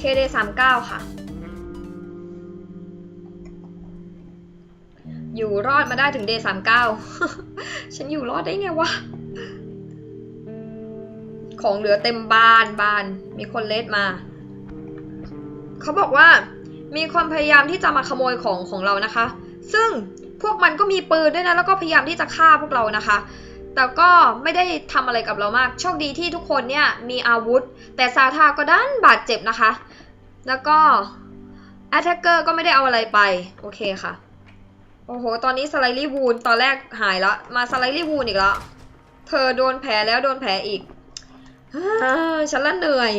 KD สามเก้าค่ะ อยู่รอดมาได้ถึง Day สามเก้าฉันอยู่รอดได้ไงวะ ของเหลือเต็มบ้านบ้าน มีคนเลดมา เขาบอกว่ามีคนพยายามที่จะมาขโมยของของเรานะคะ ซึ่งพวกมันก็มีปืนด้วยนะ แล้วก็พยายามที่จะฆ่าพวกเรานะคะ แต่ก็ไม่ได้ทำอะไรกับเรามาก โชคดีที่ทุกคนเนี่ยมีอาวุธ แต่ซาทาก็ด้านบาดเจ็บนะคะ แล้วก็ Attacker ก็ไม่ได้เอาอะไรไป โอเคค่ะ โอ้โห ตอนนี้สไลลี่วูนตอนแรกหายแล้วมาสไลลี่วูนอีกแล้ว เธอโดนแผลแล้วโดนแผลอีกฉันละเหนื่อย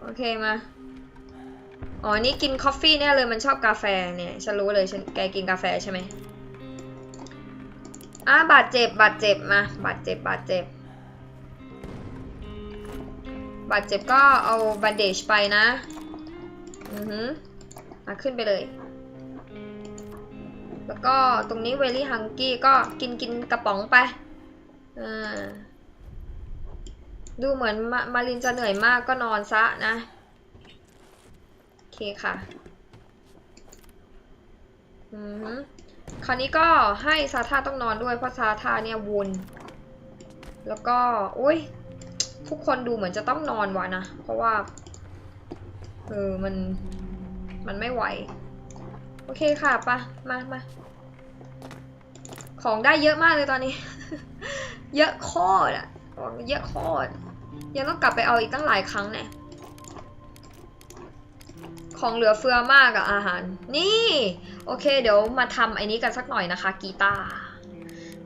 โอเคมา อ๋อ นี่กินคอฟฟี่แน่เลยมันชอบกาแฟเนี่ย ฉันรู้เลยฉันแกกินกาแฟใช่ไหมอะบาดเจ็บบาดเจ็บมาบาดเจ็บบาดเจ็บ บาดเจ็บก็เอาบันเดจไปนะ อือหือมาขึ้นไปเลย แล้วก็ตรงนี้เวลี่ฮังกี้ก็กินกินกระป๋องไป อ่า ดูเหมือนมามารินจะเหนื่อยมากก็นอนซะนะ โอเคค่ะ อือหือคราวนี้ก็ให้ซาธาต้องนอนด้วยเพราะซาธาเนี่ยวุนแล้วก็ อุ้ย ทุกคนดูเหมือนจะต้องนอนวะนะ เพราะว่า เออ มัน มันไม่ไหว โอเคค่ะปะมามาของได้เยอะมากเลยตอนนี้ เยอะโคตรอะเยอะโคตรยังต้องกลับไปเอาอีกตั้งหลายครั้งเนี่ยของเหลือเฟือมากอะอาหาร นี่ โอเค เดี๋ยวมาทำไอ้นี้กันสักหน่อยนะคะ กีตาร์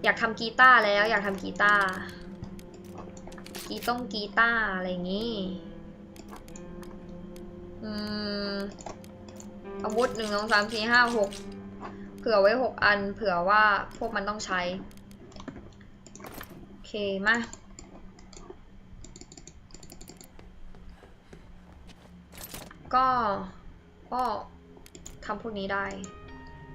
อยากทำกีตาร์แล้ว อยากทำกีตาร์ กีต้องกีตาร์อะไรอย่างงี้อืมอาวุธหนึ่งสองสามสี่ห้าหกเผื่อไว้หกอัน เผื่อว่าพวกมันต้องใช้ โอเค มาก็ก็ทำพวกนี้ได้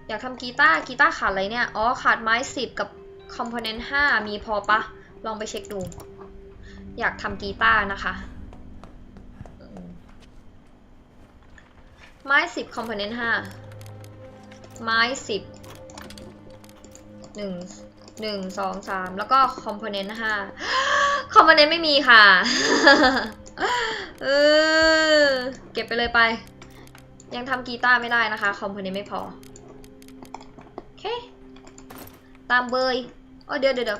อยากทำกีตาร์กีตาร์ขาดอะไรเนี่ย อ๋อ ขาดไม้สิบกับคอมโพเนนต์ห้ามีพอปะ ลองไปเช็คดู อยากทำกีตาร์นะคะ ไม้สิบคอมโพเนนต์ห้าไม้สิบหนึ่งหนึ่งสองสามแล้วก็คอมโพเนนต์ห้าคอมโพเนนต์ไม่มีค่ะเออเก็บไปเลยไป ยังทำกีตาร์ไม่ได้นะคะ คอมโพเนนต์ไม่พอ โอเค ตามเบยโอ้เดี๋ยวเดี๋ยว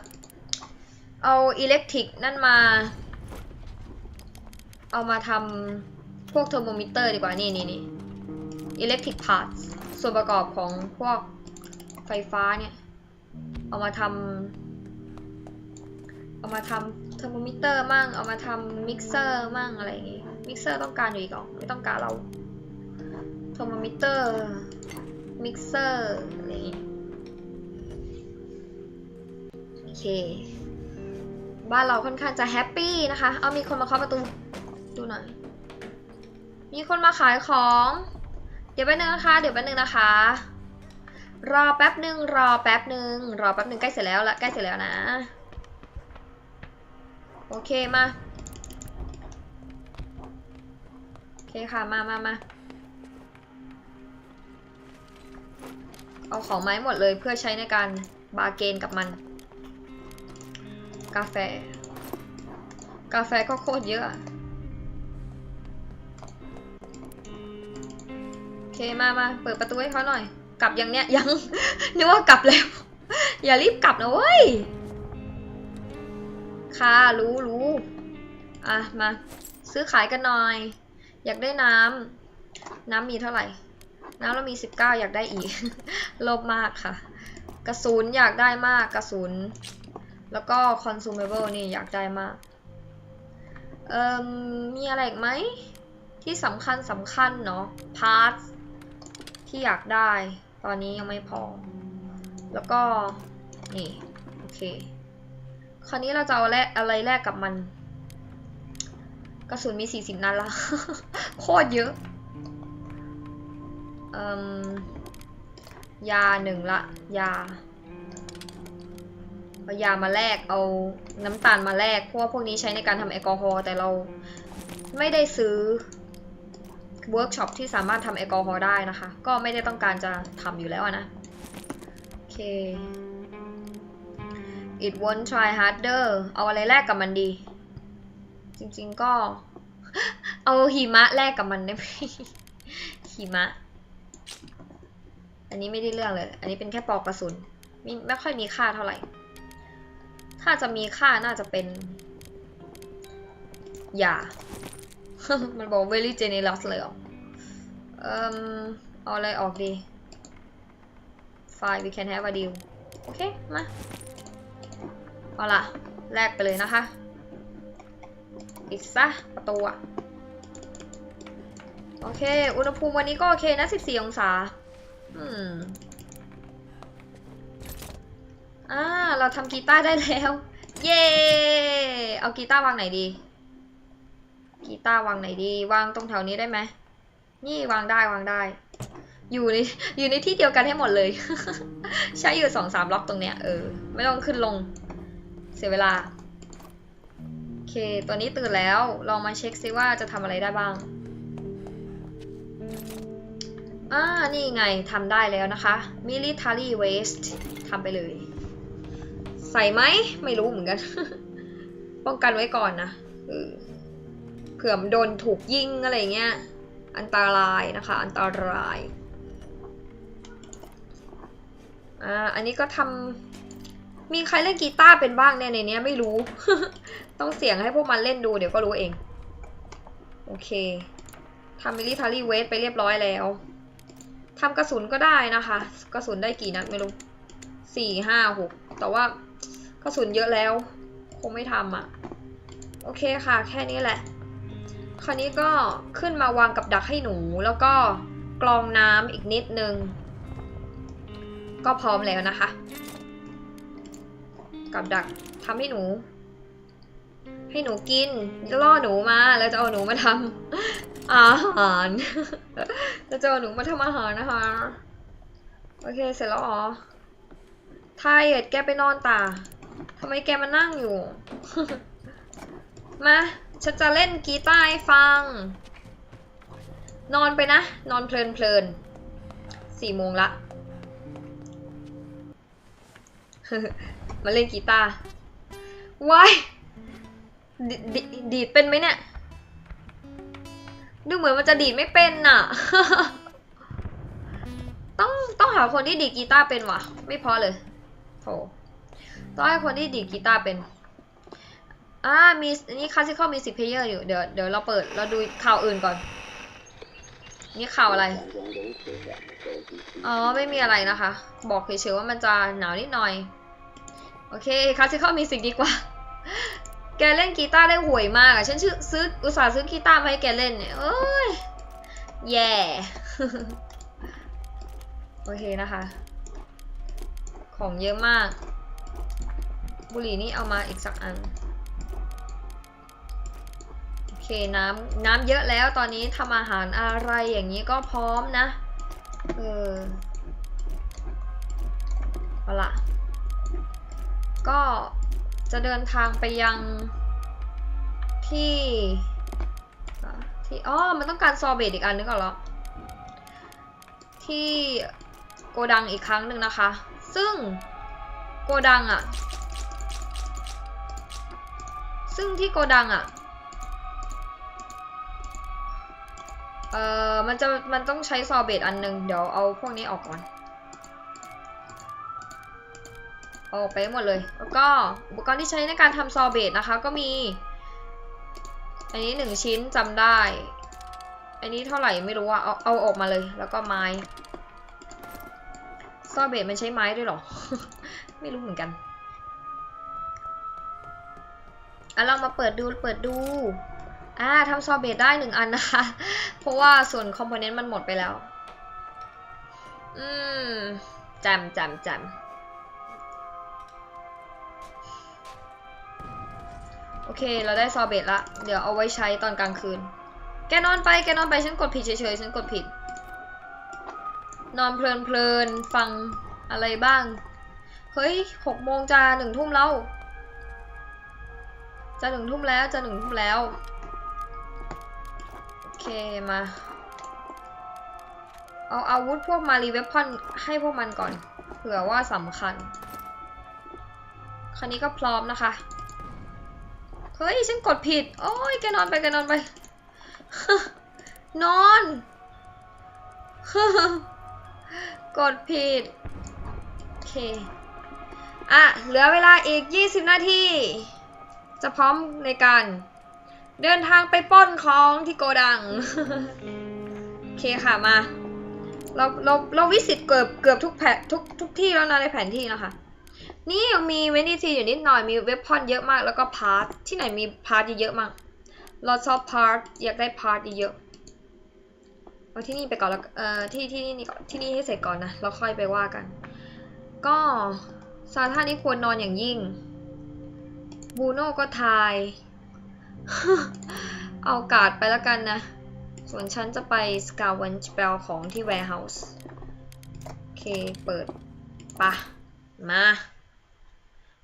เอาอิเล็กทริกนั่นมา เอามาทำพวกเทอร์โมมิเตอร์ดีกว่า นี่นี่นี่อิเล็กทริกพาร์ทส่วนประกอบของพวกไฟฟ้าเนี่ย เอามาทำเอามาทำเทอร์โมมิเตอร์มั่ง เอามาทำมิกเซอร์มั่งอะไรอย่างงี้ มิกเซอร์ต้องการอยู่อีกหรอไม่ต้องการเราเทอร์โมมิเตอร์มิกเซอร์อะไรอย่างงี้โอเค บ้านเราค่อนข้างจะแฮปปี้นะคะ เอามีคนมาเคาะประตู ดูหน่อย มีคนมาขายของ เดี๋ยวแป๊บนึงนะคะ เดี๋ยวแป๊บนึงนะคะ รอแป๊บนึง รอแป๊บนึง รอแป๊บนึงใกล้เสร็จแล้วละใกล้เสร็จแล้วนะ โอเคมา โอเคค่ะ มามามาเอาของไม้หมดเลยเพื่อใช้ในการบาร์เกนกับมัน กาแฟ กาแฟก็โคตรเยอะโอเคมามาเปิดประตูให้เขาหน่อย กลับยังเนี้ยยังนึกว่ากลับแล้ว อย่ารีบกลับนะเว้ยค่ะรู้รู้อะมา ซื้อขายกันหน่อย อยากได้น้ำน้ำมีเท่าไหร่ น้ำเรามี 19 อยากได้อีก โลภมากค่ะ กระสุนอยากได้มากกระสุน แล้วก็ consumable นี่อยากได้มากเอ่มมีอะไรอีกไหม ที่สำคัญสำคัญเนาะ parts ที่อยากได้ ตอนนี้ยังไม่พอ แล้วก็ นี่ โอเค คราวนี้เราจะเอาแลกอะไรแลกกับมัน กระสุนมี 40 นัดละ โคตรเยอะเอ่มยาหนึ่งละ ยา เอายามาแลกเอาน้ำตาลมาแลกเพราะว่าพวกนี้ใช้ในการทำแอลกอฮอล์แต่เราไม่ได้ซื้อเวิร์กช็อปที่สามารถทำแอลกอฮอล์ได้นะคะ ก็ไม่ได้ต้องการจะทำอยู่แล้วนะ โอเค it won't try harder เอาอะไรแลกกับมันดี จริงๆก็ เอาหิมะแลกกับมันได้ไหมหิมะ อันนี้ไม่ได้เรื่องเลย อันนี้เป็นแค่ปลอกกระสุนไม่ไม่ค่อยมีค่าเท่าไหร่ ถ้าจะมีค่าน่าจะเป็นยา มันบอก very generous เลยเหรอเอ่มเอาอะไรออกดี fine we can have a deal โอเค มา เอาล่ะ แลกไปเลยนะคะปิดซะประตูอะโอเค อุณหภูมิวันนี้ก็โอเคนะ 14 องศา อืม อ่าเราทำกีตาร์ได้แล้ว เย้เอากีตาร์วางไหนดี กีตาร์วางไหนดี วางตรงแถวนี้ได้ไหมนี่วางได้วางได้ อยู่ในอยู่ในที่เดียวกันให้หมดเลย ใช้อยู่สองสามล็อกตรงเนี้ยเออไม่ต้องขึ้นลง เสียเวลาโอเคตัวนี้ตื่นแล้วลองมาเช็คซิว่าจะทำอะไรได้บ้างอ่านี่ไงทำได้แล้วนะคะ military waste ทำไปเลย ใส่ไหมไม่รู้เหมือนกัน ป้องกันไว้ก่อนนะเผื่อโดนถูกยิงอะไรเงี้ย อันตรายนะคะ อันตรายอ่าอันนี้ก็ทำมีใครเล่นกีตาร์เป็นบ้างเนี่ยในเนี้ยไม่รู้ ต้องเสียงให้พวกมันเล่นดูเดี๋ยวก็รู้เอง โอเคทำ military waste ไปเรียบร้อยแล้วทำกระสุนก็ได้นะคะ กระสุนได้กี่นัดไม่รู้สี่ห้าหก แต่ว่ากระสุนเยอะแล้ว คงไม่ทำอะ โอเคค่ะ แค่นี้แหละ คราวนี้ก็ขึ้นมาวางกับดักให้หนู แล้วก็กรองน้ำอีกนิดนึง ก็พร้อมแล้วนะคะ กับดักทำให้หนู ให้หนูกินล่อหนูมาแล้วจะเอาหนูมาทำอาหารแล้วจะเอาหนูมาทำอาหารนะคะ โอเคเสร็จแล้วอ๋อ ไทยแกไปนอนตาทำไมแกมานั่งอยู่ มา ฉันจะเล่นกีตาร์ให้ฟัง นอนไปนะ นอนเพลินเพลินสี่โมงละ มาเล่นกีตาร์ว้ายดดีดเป็นไหมเนี่ย ดูเหมือนมันจะดีดไม่เป็นน่ะ ต้องต้องหาคนที่ดีดกีตาร์เป็นวะ ไม่พอเลย โถต้องให้คนที่ดีกีตาร์เป็นอ่ามีนนี้คลาสสิคอลมีสิเพเยอร์อยู่ เดี๋ยวเดี๋ยวเราเปิดเราดูข่าวอื่นก่อน นี่ข่าวอะไร อ๋อ ไม่มีอะไรนะคะ บอกเฉยๆว่ามันจะหนาวนิดหน่อย โอเคคลาสสิคอลมีสิกดีกว่า แกเล่นกีตาร์ได้ห่วยมากอะฉันชื่อซื้ออุตส่าห์ซื้อกีตาร์มาให้แกเล่นเนี่ยเอ้ย แย่ โอเคนะคะ ของเยอะมาก บุหรี่นี่เอามาอีกสักอัน โอเคน้ำน้ำเยอะแล้วตอนนี้ทำอาหารอะไรอย่างนี้ก็พร้อมนะ เออเอาละก็จะเดินทางไปยังที่ที่อ๋อมันต้องการซอเบตอีกอันนึงก่อนเหรอที่โกดังอีกครั้งหนึ่งนะคะ ซึ่งโกดังอะซึ่งที่โกดังอะเอ่อ มันจะ มันต้องใช้ซอเบตอันหนึ่งเดี๋ยวเอาพวกนี้ออกก่อน ออกไปหมดเลย แล้วก็อุปกรณ์ที่ใช้ในการทำซอเบตนะคะ ก็มี อันนี้หนึ่งชิ้นจำได้ อันนี้เท่าไหร่ไม่รู้อะเอา เอาออกมาเลย แล้วก็ไม้ ซอเบตมันใช้ไม้ด้วยหรอ ไม่รู้เหมือนกันอะเรามาเปิดดูเปิดดูอ่าทำซอเบตได้หนึ่งอันนะคะ เพราะว่าส่วนคอมโพเนนต์มันหมดไปแล้ว อืมจำจำจำโอเค เราได้ซอเบตละ เดี๋ยวเอาไว้ใช้ตอนกลางคืน แกนอนไป แกนอนไป ฉันกดผิดเฉยๆ ฉันกดผิด นอนเพลินๆ ฟังอะไรบ้าง เฮ้ยหกโมงจะหนึ่งทุ่มแล้ว จะหนึ่งทุ่มแล้วจะหนึ่งทุ่มแล้ว โอเคมา เอาอาวุธพวกมารีเวพอนให้พวกมันก่อน เผื่อว่าสำคัญคันนี้ก็พร้อมนะคะ เฮ้ย ฉันกดผิด โอ้ย แกนอนไป แกนอนไป นอน กดผิด โอเค อะ เหลือเวลาอีก 20 นาที จะพร้อมในการ เดินทางไปป้นของที่โกดัง โอเคค่ะมา เราเราเราวิสิตเกือบเกือบทุกแผทุกทุกที่แล้วนะในแผนที่นะคะ นี่ยังมีเวนิทีอยู่นิดหน่อยมีเว็บพอนเยอะมากแล้วก็พาร์ทที่ไหนมีพาร์ทเยอะมากเราชอบพาร์ทอยากได้พาร์ทเยอะ เอาที่นี่ไปก่อนแล้วเอ่อที่ที่นี่ก่อนที่นี่ให้เสร็จก่อนนะแล้วค่อยไปว่ากัน ก็ซาท่านี้ควรนอนอย่างยิ่งบูโน่ก็ทาย เอาการ์ดไปแล้วกันนะ ส่วนฉันจะไปสกาวันสเปลของที่ warehouse โอเค เปิดปะมา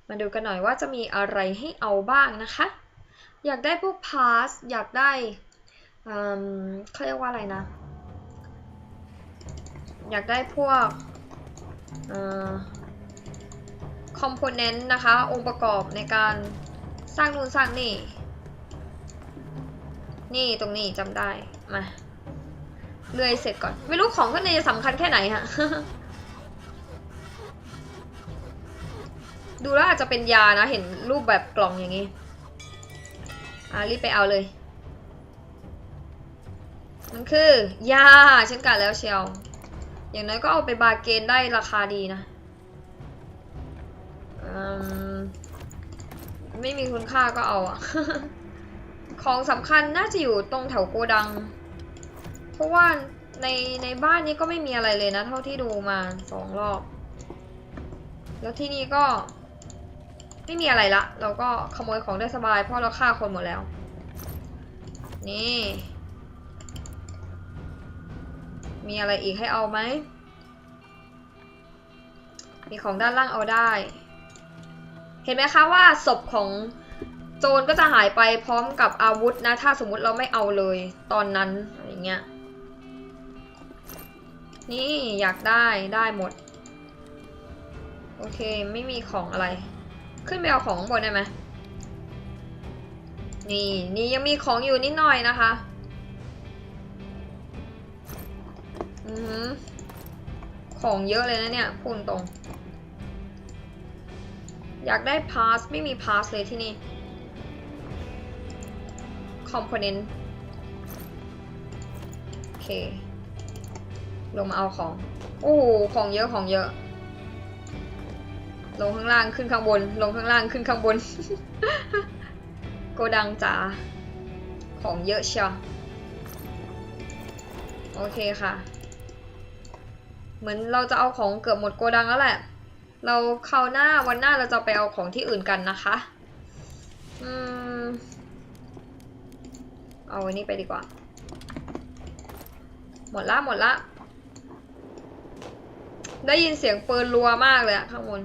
มาดูกันหน่อยว่าจะมีอะไรให้เอาบ้างนะคะ อยากได้พวกพาส อยากได้อืมเขาเรียกว่าอะไรนะ อยากได้พวกอคอมโพเนนต์นะคะ องค์ประกอบในการสร้างนู่นสร้างนี่ นี่ตรงนี้จำได้ มาเลื่อยเสร็จก่อน ไม่รู้ของข้างในจะสำคัญแค่ไหนฮะ ดูแล้วอาจจะเป็นยานะ เห็นรูปแบบกล่องอย่างนี้ อ่ารีบไปเอาเลย มันคือ ยาฉันกะแล้วเชียว อย่างน้อยก็เอาไปบาเกนได้ราคาดีนะมไม่มีคุณค่าก็เอาอะของสำคัญน่าจะอยู่ตรงแถวโกดัง เพราะว่าในในบ้านนี้ก็ไม่มีอะไรเลยนะ เท่าที่ดูมาสองรอบ แล้วที่นี่ก็ไม่มีอะไรละ เราก็ขโมยของได้สบายเพราะเราฆ่าคนหมดแล้ว นี่ มีอะไรอีกให้เอาไหม มีของด้านล่างเอาได้ เห็นไหมคะว่าศพของโจรก็จะหายไปพร้อมกับอาวุธนะ ถ้าสมมุติเราไม่เอาเลยตอนนั้นอะไรเงี้ย นี่อยากได้ได้หมด โอเคไม่มีของอะไร ขึ้นไปเอาของข้างบนได้ไหมนี่นี่ยังมีของอยู่นิดหน่อยนะคะ อือหือของเยอะเลยนะเนี่ยพูดตรง อยากได้พาสไม่มีพาสเลยที่นี่ component โอเค ลงมาเอาของ โอ้โห ของเยอะของเยอะ ลงข้างล่างขึ้นข้างบน ลงข้างล่างขึ้นข้างบน โกดังจ๋า ของเยอะเชียว โอเคค่ะ เหมือนเราจะเอาของเกือบหมดโกดังแล้วแหละ เราคราวหน้าวันหน้าเราจะไปเอาของที่อื่นกันนะคะ อืม เอาอันนี้ไปดีกว่า หมดละหมดละ ได้ยินเสียงปืนรัวมากเลยอะข้างบน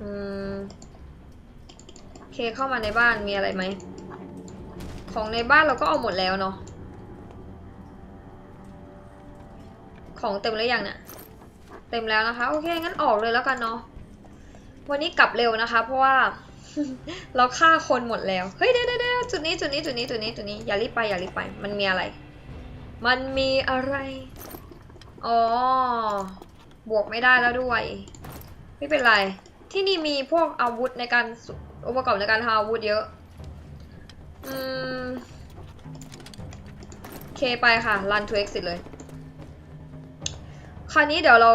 อืมโอเคเข้ามาในบ้านมีอะไรไหม ของในบ้านเราก็เอาหมดแล้วเนาะ ของเต็มแล้วยังเนี่ยเต็มแล้วนะคะ โอเค งั้นออกเลยแล้วกันเนาะวันนี้กลับเร็วนะคะ เพราะว่าเราฆ่าคนหมดแล้ว เฮ้ยเดี๋ยวเดี๋ยวเด้จุดนี้จุดนี้จุดนี้จุดนี้จุดนี้อย่ารีบไปอย่ารีบไป มันมีอะไร มันมีอะไรอ๋อบวกไม่ได้แล้วด้วย ไม่เป็นไร ที่นี่มีพวกอาวุธในการอุปกรณ์ในการทำอาวุธเยอะ อืม เคไปค่ะ run to exit เลย ราวนี้เดี๋ยวเรา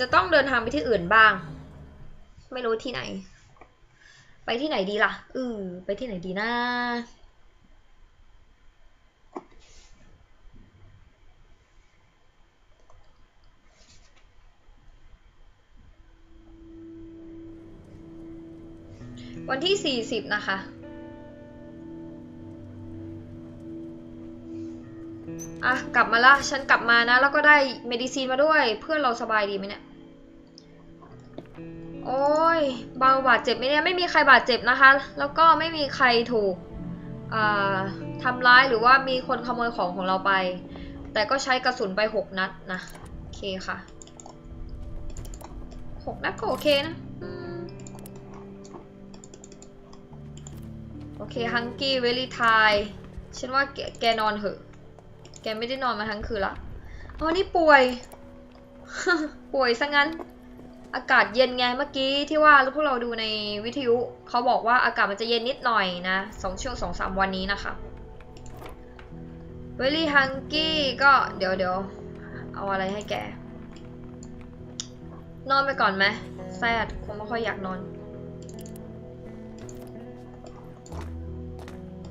จะต้องเดินทางไปที่อื่นบ้าง ไม่รู้ที่ไหน ไปที่ไหนดีล่ะเออไปที่ไหนดีนะวันที่ 40 นะคะ อะกลับมาละ ฉันกลับมานะ แล้วก็ได้เมดิซีนมาด้วย เพื่อนเราสบายดีไหมเนี่ย โอ้ยเบาบาดเจ็บไหมเนี่ย ไม่มีใครบาดเจ็บนะคะ แล้วก็ไม่มีใครถูกอ่าทำร้ายหรือว่ามีคนขโมยของของเราไป แต่ก็ใช้กระสุนไป 6 นัดนะ โอเคค่ะ 6 นัดก็โอเคนะโอเคฮังกี้เวลี่ทยฉันว่าแกแกนอนเหอะ แกไม่ได้นอนมาทั้งคืนละอ๋อนี่ป่วย ป่วยซะงั้น อากาศเย็นไงเมื่อกี้ที่ว่าพวกเราดูในวิทยุเขาบอกว่าอากาศมันจะเย็นนิดหน่อยนะสองช่วงสองสามวันนี้นะคะเวลี่ฮังกี้ก็เดี๋ยวเดี๋ยวเอาอะไรให้แก นอนไปก่อนไหมแซดคงไม่ค่อยอยากนอน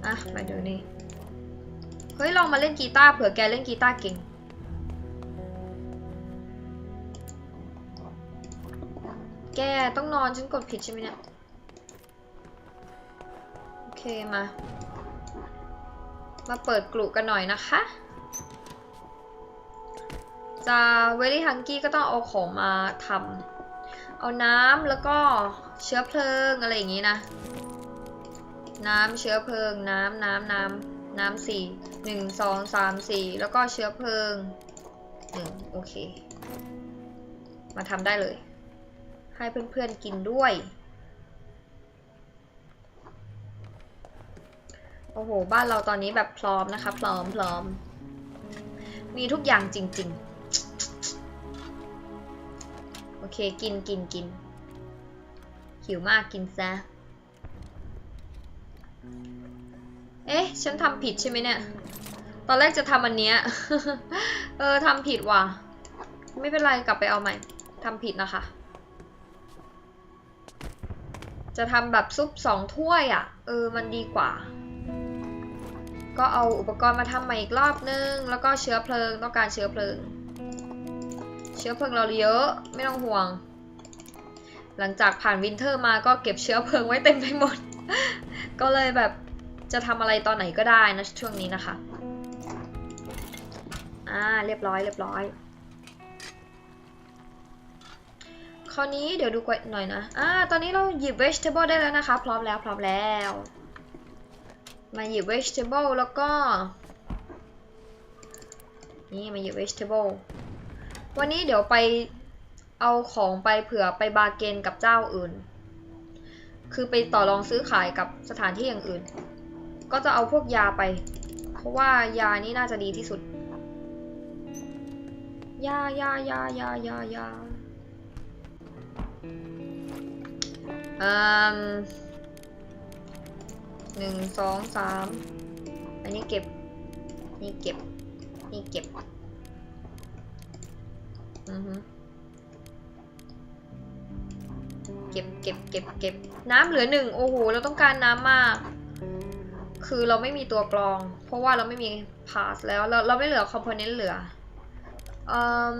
อะมาดูนี่ เฮ้ยลองมาเล่นกีตาร์เผื่อแกเล่นกีตาร์เก่ง แกต้องนอนฉันกดผิดใช่ไหมเนี่ย โอเคมา มาเปิดกลุ่กันหน่อยนะคะ จะเวลี่ฮังกี้ก็ต้องเอาของมาทำเอาน้ำแล้วก็เชื้อเพลิงอะไรอย่างนี้นะ น้ำเชื้อเพลิงน้ำน้ำน้ำ น้ำสี่หนึ่งสองสามสี่แล้วก็เชื้อเพลิงหนึ่งโอเค มาทำได้เลย ให้เพื่อนๆกินด้วย โอ้โห บ้านเราตอนนี้แบบพร้อมนะคะ พร้อมพร้อม มีทุกอย่างจริง ๆ โอเค กินกินกินหิวมากกินซะ เอ๊ะ ฉันทำผิดใช่ไหมเนี่ย ตอนแรกจะทำอันเนี้ย เออทำผิดว่ะ ไม่เป็นไรกลับไปเอาใหม่ทำผิดนะคะ จะทำแบบซุปสองถ้วยอะ่ะ เออมันดีกว่า ก็เอาอุปกรณ์มาทำใหม่อีกรอบนึง แล้วก็เชื้อเพลิงต้องการเชื้อเพลิง เชื้อเพลิงเราเยอะไม่ต้องห่วง หลังจากผ่านวินเทอร์มาก็เก็บเชื้อเพลิงไว้เต็มไปหมด ก็เลยแบบ จะทำอะไรตอนไหนก็ได้นะช่วงนี้นะคะ อ่าเรียบร้อยเรียบร้อย คราวนี้เดี๋ยวดูกหน่อยนะ อ่าตอนนี้เราหยิบ vegetable ได้แล้วนะคะ พร้อมแล้วพร้อมแล้ว มาหยิบ vegetable แล้วก็ นี่มาหยิบ vegetable วันนี้เดี๋ยวไปเอาของไปเผื่อไปบาร์เกนกับเจ้าอื่น คือไปต่อรองซื้อขายกับสถานที่อย่างอื่น ก็จะเอาพวกยาไป เพราะว่ายานี่น่าจะดีที่สุด ยายายายายายาอืมหนึ่งสองสามอันนี้เก็บ นี่เก็บ นี่เก็บ อือฮึเก็บเก็บเก็บเก็บน้ำเหลือหนึ่งโอ้โห เราต้องการน้ำมาก คือเราไม่มีตัวกรอง เพราะว่าเราไม่มีพาสแล้วเราเราไม่เหลือคอมโพเนนต์เหลืออืม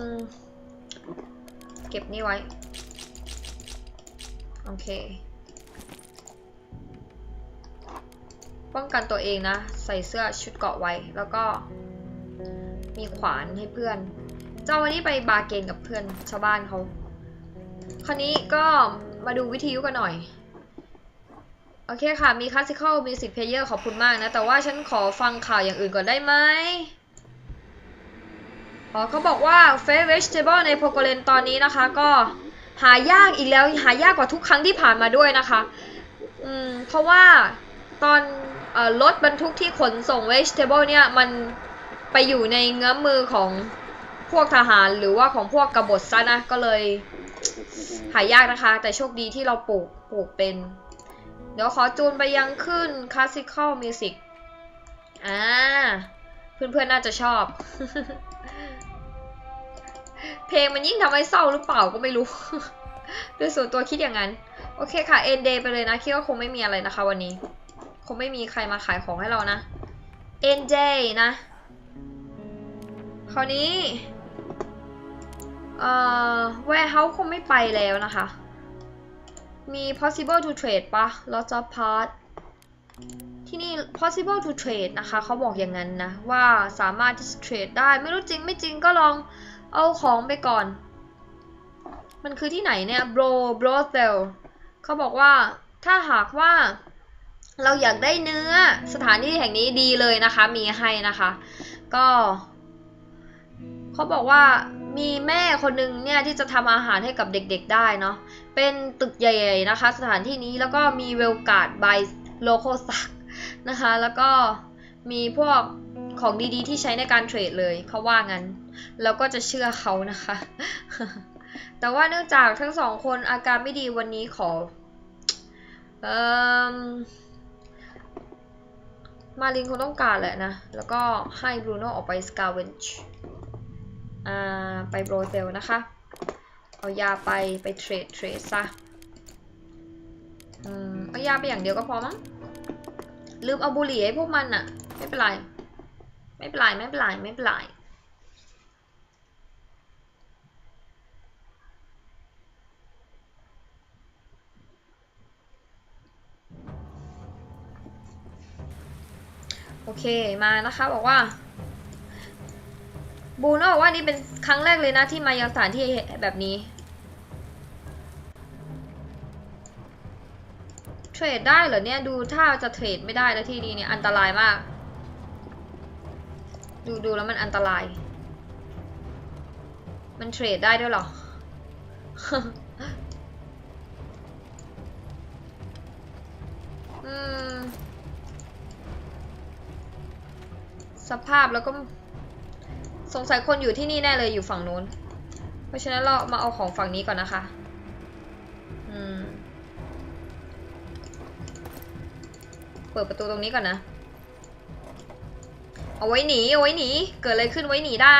เก็บนี่ไว้ โอเค ป้องกันตัวเองนะ ใส่เสื้อชุดเกาะไว้ แล้วก็มีขวานให้เพื่อนเจ้าวันนี้ไปบาเกนกับเพื่อนชาวบ้านเขาคราวนี้ก็มาดูวิทยุกันหน่อย อเคค่ะ มี classical music player ขอบคุณมากนะ แต่ว่าฉันขอฟังข่าวอย่างอื่นก่อนได้ไหมอ๋อเขาบอกว่า f a v vegetable ในโปโกเลนตอนนี้นะคะ ก็หายากอีกแล้วหายากกว่าทุกครั้งที่ผ่านมาด้วยนะคะ อืม เพราะว่าตอนอรถบรรทุกที่ขนส่ง vegetable เนี่ย มันไปอยู่ในเงื้อมมือของพวกทหารหรือว่าของพวกกบฏซะนะ ก็เลยหายากนะคะ แต่โชคดีที่เราปลูกปลูกเป็น เดี๋ยวขอจูนไปยังขึ้น classical music อ่า เพื่อนๆน่าจะชอบ เพลงมันยิ่งทำให้เศร้าหรือเปล่าก็ไม่รู้ โดยส่วนตัวคิดอย่างนั้น โอเคค่ะ end day ไปเลยนะ คิดว่าคงไม่มีอะไรนะคะ วันนี้ คงไม่มีใครมาขายของให้เรานะ end day นะ คราวนี้ เอ่อ warehouse คงไม่ไปแล้วนะคะ มี possible to trade ปะ lots of part ที่นี่ possible to trade นะคะ เขาบอกอย่างนั้นนะ ว่าสามารถที่จะเทรดได้ ไม่รู้จริงไม่จริงก็ลองเอาของไปก่อน มันคือที่ไหนเนี่ยโบรโบรเซลเขาบอกว่าถ้าหากว่าเราอยากได้เนื้อสถานที่แห่งนี้ดีเลยนะคะ มีให้นะคะ ก็ เขาบอกว่า มีแม่คนหนึ่งเนี่ยที่จะทำอาหารให้กับเด็กๆได้เนาะ เป็นตึกใหญ่ๆนะคะ สถานที่นี้แล้วก็มีเวลการ์ดบายโลโคซักนะคะ แล้วก็มีพวกของดีๆที่ใช้ในการเทรดเลยเขาว่างั้น แล้วก็จะเชื่อเขานะคะ แต่ว่าเนื่องจากทั้งสองคนอาการไม่ดีวันนี้ขอเอมมารินคงต้องการแหละนะ แล้วก็ให้บรูโน่ออกไปสกาเวนช์อ่า ไปโบรเซลนะคะ เอายาไปไปเทรดเทรดซะอืมเอายาไปอย่างเดียวก็พอมั้งลืมเอาบุหรี่ให้พวกมันอะไม่เป็นไร ไม่เป็นไร ไม่เป็นไร ไม่เป็นไรโอเค มานะคะ บอกว่า บูน่าบอกว่านี่เป็นครั้งแรกเลยนะที่มายังสถานที่แบบนี้ เทรดได้เหรอเนี่ย ดูถ้าจะเทรดไม่ได้แล้วที่นี่เนี่ยอันตรายมาก ดูดูแล้วมันอันตราย มันเทรดได้ด้วยหรอสภาพแล้วก็ สงสัยคนอยู่ที่นี่แน่เลยอยู่ฝั่งนู้น เพราะฉะนั้นเรามาเอาของฝั่งนี้ก่อนนะคะ อืม เปิดประตูตรงนี้ก่อนนะ เอาไว้หนีเอาไว้หนี เกิดอะไรขึ้นไว้หนีได้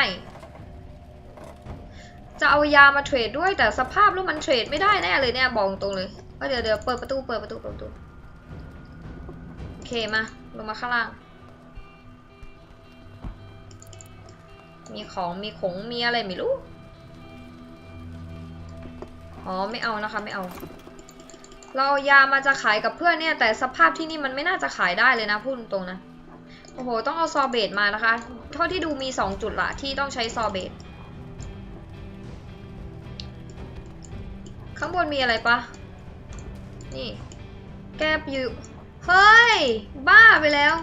จะเอายามาเทรดด้วยแต่สภาพแล้วมันเทรดไม่ได้แน่เลยเนี่ยบอกตรงเลยเดี๋ยวเดี๋ยวเปิดประตูเปิดประตูเปิดประตู โอเคมาลงมาข้างล่าง มีของมีขงมีอะไรไม่รู้ อ๋อไม่เอานะคะไม่เอา เราเอายามาจะขายกับเพื่อนเนี่ย แต่สภาพที่นี่มันไม่น่าจะขายได้เลยนะพูดตรงๆนะ โอ้โห ต้องเอาซอเบตมานะคะ เท่าที่ดูมี 2 จุดละที่ต้องใช้ซอเบตข้างบนมีอะไรปะ นี่ แกบอยู่เฮ้ย บ้าไปแล้ว